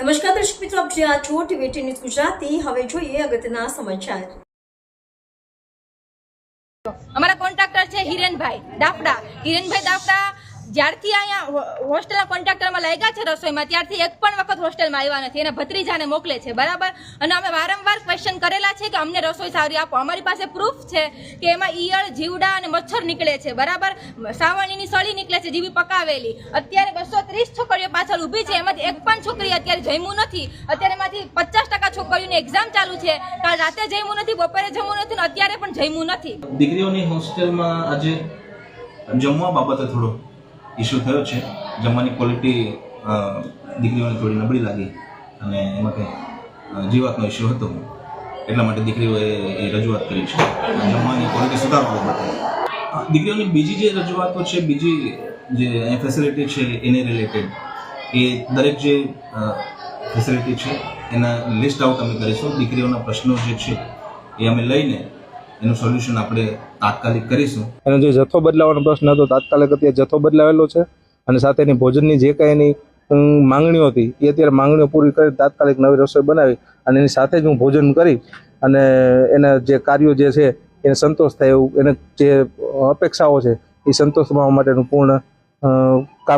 નમસ્કાર દર્શક મિત્રો, આપ જોયા છો ટીવી ન્યૂઝ ગુજરાતી. હવે જોઈએ અગત્યના સમાચાર. અમારા કોન્ટ્રાક્ટર છે હિરેનભાઈ દાફડા. હિરેનભાઈ દાફડા જ્યારથી અહીંયા હોસ્ટેલના કોન્ટ્રાક્ટરમાં લાગ્યા છે રસોઈમાં, ત્યારથી એક પણ વખત હોસ્ટેલમાં આવ્યા નથી. એના ભત્રીજાને મોકલે છે, બરાબર? અને અમે વારંવાર ક્વેશ્ચન કરેલા છે કે અમને રસોઈ સારી આપો. અમારી પાસે પ્રૂફ છે કે એમાં ઈયળ, જીવડા અને મચ્છર નીકળે છે, બરાબર? સાવણીની સળી નીકળે છે જીવી પકાવેલી. અત્યારે બસો ત્રીસ છોકરીઓ પાછળ ઊભી છે, એમાંથી એક પણ છોકરી અત્યારે જમ્યું નથી. અત્યારે એમાંથી પચાસ ટકા છોકરીઓની એક્ઝામ ચાલુ છે. કાલ રાતે જમ્યું નથી, બપોરે જમવું નથી ને અત્યારે પણ જમ્યું નથી. દીકરીઓની હોસ્ટેલમાં આજે જમવા બાબતે થોડો ઇસ્યુ થયો છે. જમવાની ક્વોલિટી દીકરીઓને થોડી નબળી લાગી અને એમાં કંઈ જીવાતનો ઇસ્યુ હતો. એટલા માટે દીકરીઓએ એ રજૂઆત કરી છે. જમવાની ક્વોલિટી સુધારવા માટે. દીકરીઓની બીજી જે રજૂઆતો છે, બીજી જે ફેસિલિટી છે, એને રિલેટેડ એ દરેક જે ફેસિલિટી છે, એના લિસ્ટ આઉટ અમે કરીશું. દીકરીઓના પ્રશ્નો જે છે, એ અમે લઈને એનું સોલ્યુશન આપણે તાત્કાલિક કરીશું. અને જો જથ્થો બદલાવાનો પ્રશ્ન હતો, તાત્કાલિક અત્યારે જથ્થો બદલાવેલો છે અને સાથે એની ભોજનની જે કાંઈ એની માંગણીઓ હતી, એ અત્યારે માંગણીઓ પૂરી કરી તાત્કાલિક નવી રસોઈ બનાવી અને એની સાથે જ હું ભોજન કરી અને એના જે કાર્યો જે છે, એને સંતોષ થાય એવું, એને જે અપેક્ષાઓ છે, એ સંતોષ માટેનું પૂર્ણ કામ